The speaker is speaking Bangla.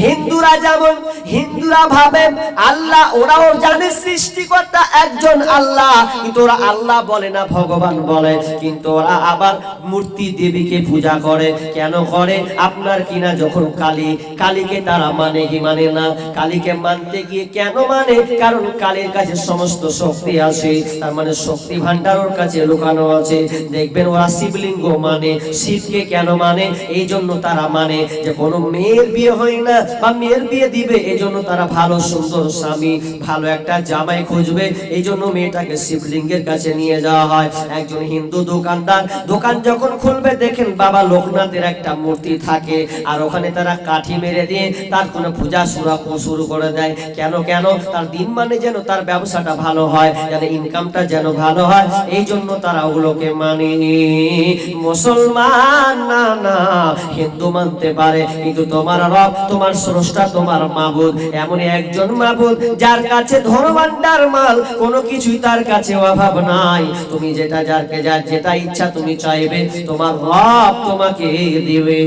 হিন্দ হিন্দুরা যেমন, হিন্দুরা ভাবে আল্লাহ, ওরাও জানে সৃষ্টিকর্তা একজন আল্লাহ, কিন্তু ওরা আল্লাহ বলে না, ভগবান বলে। কিন্তু ওরা আবার মূর্তি দেবীকে পূজা করে। কেন করে? আপনার কিনা যখন কালী, কালীকে তারা মানে কি মানে না? কালীকে মানতে গিয়ে কেন মানে? কারণ কালীর কাছে সমস্ত শক্তি আছে, তার মানে শক্তি ভান্ডার ওর কাছে লুকানো আছে। দেখবেন ওরা শিবলিঙ্গ মানে শিবকে কেন মানে? এই জন্য তারা মানে যে কোনো মেয়ের বিয়ে হয় না, বা মেয়ের বিয়ে দিবে এই জন্য তারা ভালো, সুন্দর স্বামী, ভালো একটা জামাই খুঁজবে এই জন্য মেয়েটাকে শিবলিঙ্গের কাছে নিয়ে যাওয়া হয়। একজন হিন্দু দোকানদার, দোকান যখন খুলবে, দেখেন বাবা লোকনাথের একটা মূর্তি থাকে, আর ওখানে তারা কাঠি মেরে দিয়ে তার কোনো পূজা সুরা শুরু করে দেয়। কেন কেন? তার দিন মানে যেন তার ব্যবসাটা ভালো হয়, যেন ইনকামটা যেন ভালো হয় এই জন্য তারা ওগুলোকে মানে মুসলমান, না না হিন্দু মানতে পারে, কিন্তু তোমার রব, তোমার স্রষ্টা, তোমার মাবুদ। এমন একজন মাবুদ যার কাছে ধনবান্ডার মাল, কোনো কিছুই তার কাছে অভাব নাই। তুমি যেটা যারকে যার যেটা ইচ্ছা তুমি চাইবে, তোমার রব তোমাকে দিবে।